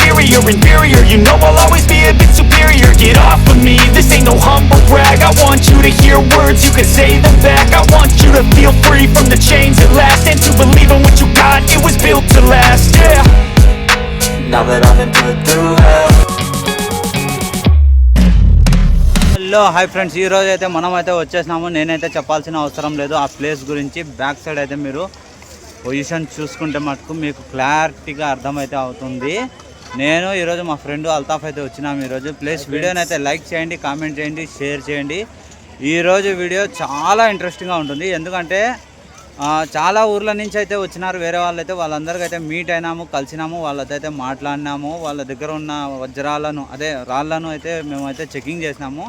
exterior Inferior, you know I'll always be a bit superior Get off of me, this ain't no humble brag I want you to hear words, you can say them back I want you to feel free from the chains at last And to believe in what you got, it was built to last, yeah Now that I've been put through hell hello hi friends ఈ రోజు అయితే మనం అయితే వచ్చేసినాము నేనైతే చెప్పాల్సిన అవసరం లేదు ఆ ప్లేస్ గురించి బ్యాక్ సైడ్ అయితే మీరు పొజిషన్ చూసుకుంటే మటుకు మీకు క్లారిటీగా అర్థమైతే అవుతుంది నేను ఈరోజు మా ఫ్రెండ్ అల్తాఫ్ అయితే వచ్చినాము ఈరోజు. ప్లేస్ వీడియోని అయితే లైక్ చేయండి కామెంట్ చేయండి షేర్ చేయండి. ఈరోజు వీడియో చాలా ఇంట్రెస్టింగ్గా ఉంటుంది. ఎందుకంటే చాలా ఊర్ల నుంచి అయితే వచ్చినారు. వేరే వాళ్ళైతే వాళ్ళందరికీ అయితే మీట్ అయినాము కలిసినాము వాళ్ళతో అయితే మాట్లాడినాము వాళ్ళ దగ్గర ఉన్న వజ్రాలను అదే రాళ్ళను అయితే మేమైతే చెకింగ్ చేసినాము.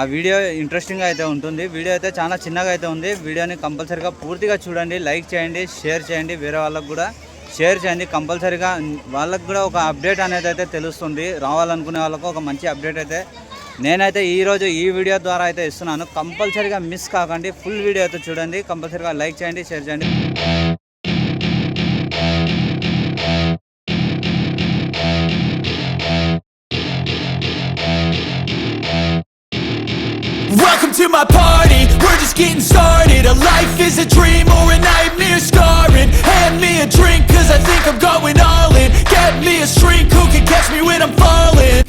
ఆ వీడియో ఇంట్రెస్టింగ్గా అయితే ఉంటుంది. వీడియో అయితే చాలా చిన్నగా అయితే ఉంది. వీడియోని కంపల్సరీగా పూర్తిగా చూడండి లైక్ చేయండి షేర్ చేయండి వేరే వాళ్ళకు కూడా. షేర్ చేయండి. కంపల్సరీగా వాళ్ళకు కూడా ఒక అప్డేట్ అనేది అయితే తెలుస్తుంది. రావాలనుకునే వాళ్ళకు ఒక మంచి అప్డేట్ అయితే నేనైతే ఈరోజు ఈ వీడియో ద్వారా అయితే ఇస్తున్నాను. కంపల్సరీగా మిస్ కాకండి. ఫుల్ వీడియో అయితే చూడండి. కంపల్సరీగా లైక్ చేయండి షేర్ చేయండి. Welcome to my party, we're just getting started A life is a dream or a nightmare scarring Hand me a drink cause I think I'm going all in Get me a shrink who can catch me when I'm falling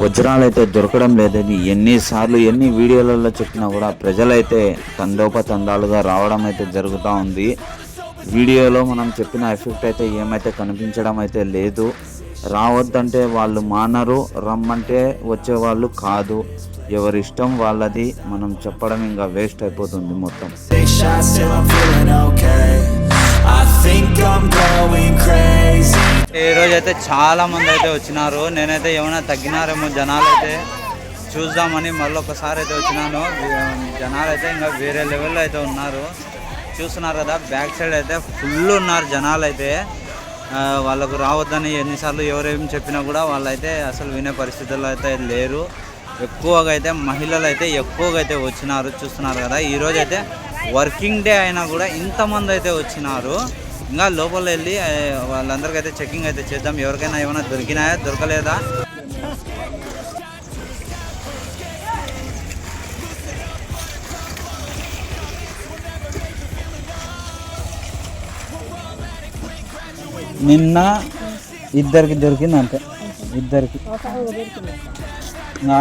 వజ్రాలైతే దొరకడం లేదని ఎన్నిసార్లు ఎన్ని వీడియోలలో చెప్పినా కూడా ప్రజలైతే తండోపతండాలుగా రావడం అయితే జరుగుతూ ఉంది వీడియోలో మనం చెప్పిన ఎఫెక్ట్ అయితే ఏమైతే కనిపించడం అయితే లేదు రావద్దంటే వాళ్ళు మానరు రమ్మంటే వచ్చేవాళ్ళు కాదు. ఎవరి ఇష్టం వాళ్ళది మనం చెప్పడం ఇంకా వేస్ట్ అయిపోతుంది మొత్తం. ఈ రోజు అయితే చాలా మంది అయితే వచ్చినారు. నేనైతే ఏమైనా తగ్గినారేమో జనాలు అయితే చూద్దామని మళ్ళీ ఒకసారి అయితే వచ్చినాను. జనాలు అయితే ఇంకా వేరే లెవెల్లో అయితే ఉన్నారు. చూస్తున్నారు కదా బ్యాక్ సైడ్ అయితే ఫుల్ ఉన్నారు జనాలు అయితే వాళ్ళకు రావద్దని ఎన్నిసార్లు ఎవరేం చెప్పినా కూడా వాళ్ళైతే అసలు వినే పరిస్థితుల్లో అయితే లేరు. ఎక్కువగా అయితే మహిళలు అయితే ఎక్కువగా అయితే వచ్చినారు చూస్తున్నారు కదా. ఈరోజు అయితే వర్కింగ్ డే అయినా కూడా ఇంతమంది అయితే వచ్చినారు. ఇంకా లోపల వెళ్ళి వాళ్ళందరికీ అయితే చెకింగ్ అయితే చేద్దాం. ఎవరికైనా ఏమైనా దొరికినాయా దొరకలేదా? నిన్న ఇద్దరికి దొరికింది అంతే. ఇద్దరికి.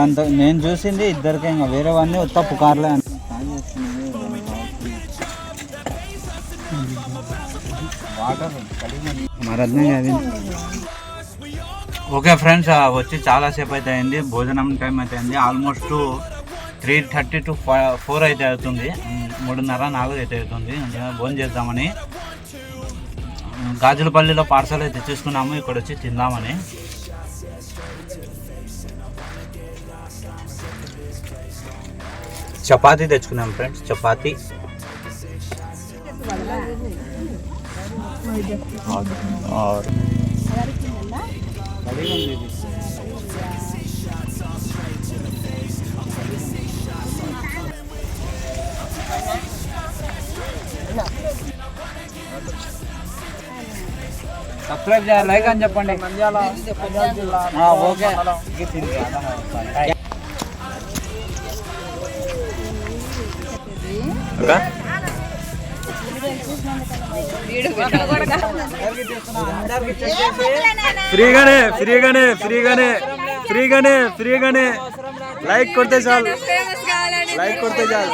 అంత నేను చూసింది ఇద్దరికి ఇంకా వేరే వాడిని తప్పు కార్లే అంట ఓకే ఫ్రెండ్స్ వచ్చి చాలాసేపు అయితే అయింది. భోజనం టైం అయితే అయింది. Almost three thirty to four అయితే అవుతుంది. మూడున్నర నాలుగు అయితే అవుతుంది. భోజనం చేద్దామని గాజులపల్లిలో పార్సల్ అయితే తెచ్చేసుకున్నాము. ఇక్కడ వచ్చి తిందామని. చపాతీ తెచ్చుకున్నాం ఫ్రెండ్స్ చపాతీ. और సబ్స్క్రైబ్ చేయాలి లైక్ అని చెప్పండి. ఆ, ఓకే. ఫ్రీగానే ఫ్రీగానే ఫ్రీగానే ఫ్రీగానే ఫ్రీగానే. లైక్ కొడితే చాలు. లైక్ కొడితే చాలు.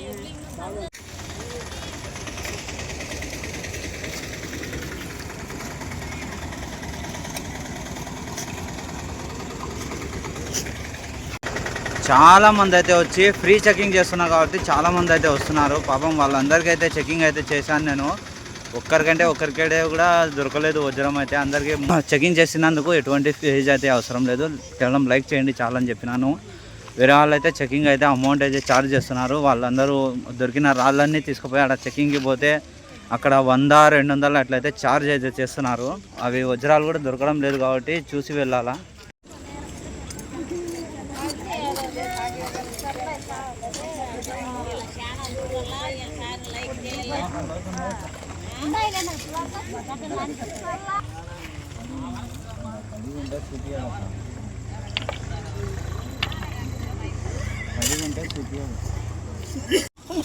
చాలా మంది అయితే వచ్చి ఫ్రీ చెకింగ్ చేస్తున్నారు కాబట్టి చాలా మంది అయితే వస్తున్నారు. పాపం వాళ్ళందరికీ అయితే చెకింగ్ అయితే చేశాను నేను. ఒక్కరికంటే ఒక్కరికంటే కూడా దొరకలేదు వజ్రం అయితే. అందరికీ చెకింగ్ చేసినందుకు ఎటువంటి ఫీజ్ అయితే అవసరం లేదు. కేవలం లైక్ చేయండి చాలా అని చెప్పినాను. వేరే వాళ్ళు అయితే చెకింగ్ అయితే అమౌంట్ అయితే ఛార్జ్ చేస్తున్నారు. వాళ్ళందరూ దొరికిన రాళ్ళన్నీ తీసుకుపోయి అక్కడ చెకింగ్కి పోతే అక్కడ వంద రెండు వందలు అట్లయితే ఛార్జ్ అయితే చేస్తున్నారు. అవి వజ్రాలు కూడా దొరకడం లేదు కాబట్టి చూసి వెళ్ళాలా?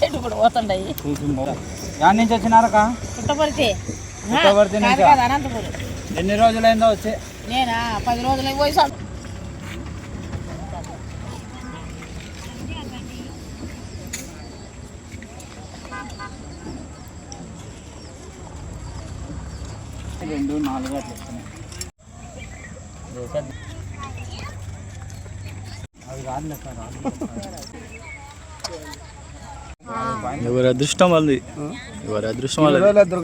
ఇప్పుడు పోతుండయి యాడ్ నుంచి వచ్చినారక పుట్టపర్తి పుట్టపర్తి నుంచా? అనంతపురం. ఎన్ని రోజులైందో వచ్చి? నేనా? పది రోజులు పోయి రెండు నాలుగు అట్లా వస్తున్నాయి. అవి కాదులే సార్ ఎవరి అదృష్టం వాళ్ళది. ఎవరి అదృష్టం వాళ్ళది.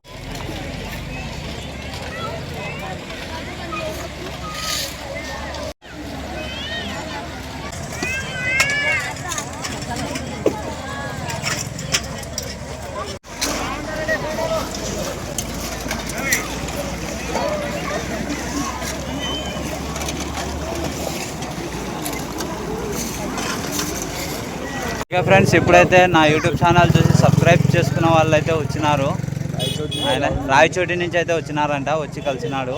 ఇక ఫ్రెండ్స్ ఇప్పుడైతే నా యూట్యూబ్ ఛానల్ చూసి సబ్స్క్రైబ్ చేసుకున్న వాళ్ళు అయితే వచ్చినారు. ఆయన రాయచోటి నుంచి అయితే వచ్చినారంట వచ్చి కలిసినాడు.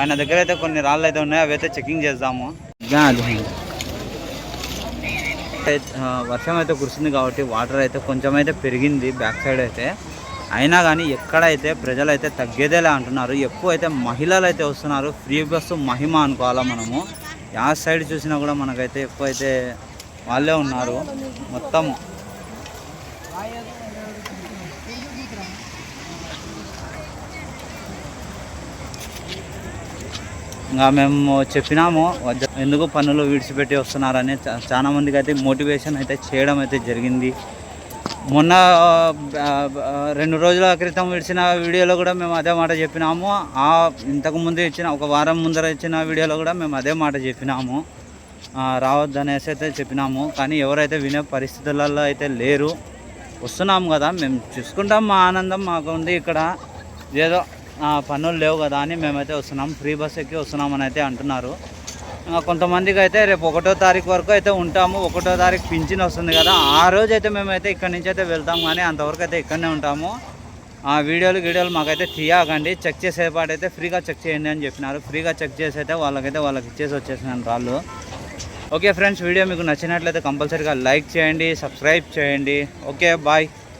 ఆయన దగ్గర అయితే కొన్ని రాళ్ళు అయితే ఉన్నాయి అవి అయితే చెకింగ్ చేద్దాము. వర్షం అయితే కురిసింది కాబట్టి వాటర్ అయితే కొంచెం అయితే పెరిగింది బ్యాక్ సైడ్ అయితే. అయినా కానీ ఎక్కడైతే ప్రజలు అయితే తగ్గేదేలే అంటున్నారు. ఎక్కువ అయితే మహిళలు అయితే వస్తున్నారు. ఫ్రీ బస్సు మహిమ అనుకోవాలా మనము. యా సైడ్ చూసినా కూడా మనకైతే ఎక్కువ అయితే వాళ్ళే ఉన్నారు. మొత్తం. ఇంకా మేము చెప్పినాము ఎందుకు పనులు విడిచిపెట్టి వస్తున్నారని చా- చాలా మందికి అయితే మోటివేషన్ అయితే చేయడం అయితే జరిగింది. మొన్న రెండు రోజుల క్రితం విడిచిన వీడియోలో కూడా మేము అదే మాట చెప్పినాము. ఆ ఇంతకు ముందు ఇచ్చిన ఒక వారం ముందర ఇచ్చిన వీడియోలో కూడా మేము అదే మాట చెప్పినాము. రావద్దు రావద్దనేసి అయితే చెప్పినాము. కానీ ఎవరైతే వినే పరిస్థితులలో అయితే లేరు. వస్తున్నాము కదా. మేము చూసుకుంటాం మా ఆనందం మాకు ఉంది ఇక్కడ. ఏదో పనులు లేవు కదా అని మేమైతే వస్తున్నాం. ఫ్రీ బస్ ఎక్కి వస్తున్నామని అయితే అంటున్నారు. కొంతమందికి అయితే రేపు ఒకటో తారీఖు వరకు అయితే ఉంటాము. ఒకటో తారీఖు పింఛన్ వస్తుంది కదా. ఆ రోజు అయితే మేమైతే ఇక్కడి నుంచి అయితే వెళ్తాం. కానీ అంతవరకు అయితే ఇక్కడనే ఉంటాము. ఆ వీడియోలు గీడియోలు మాకైతే తీయకండి. చెక్ చేసేపాటు అయితే ఫ్రీగా చెక్ చేయండి అని చెప్పినారు. ఫ్రీగా చెక్ చేసి అయితే వాళ్ళకైతే వాళ్ళకి ఇచ్చేసి వచ్చేసినాను రాళ్ళు. ఓకే ఫ్రెండ్స్ వీడియో మీకు నచ్చినట్లయితే కంపల్సరీగా లైక్ చేయండి సబ్స్క్రైబ్ చేయండి. Okay bye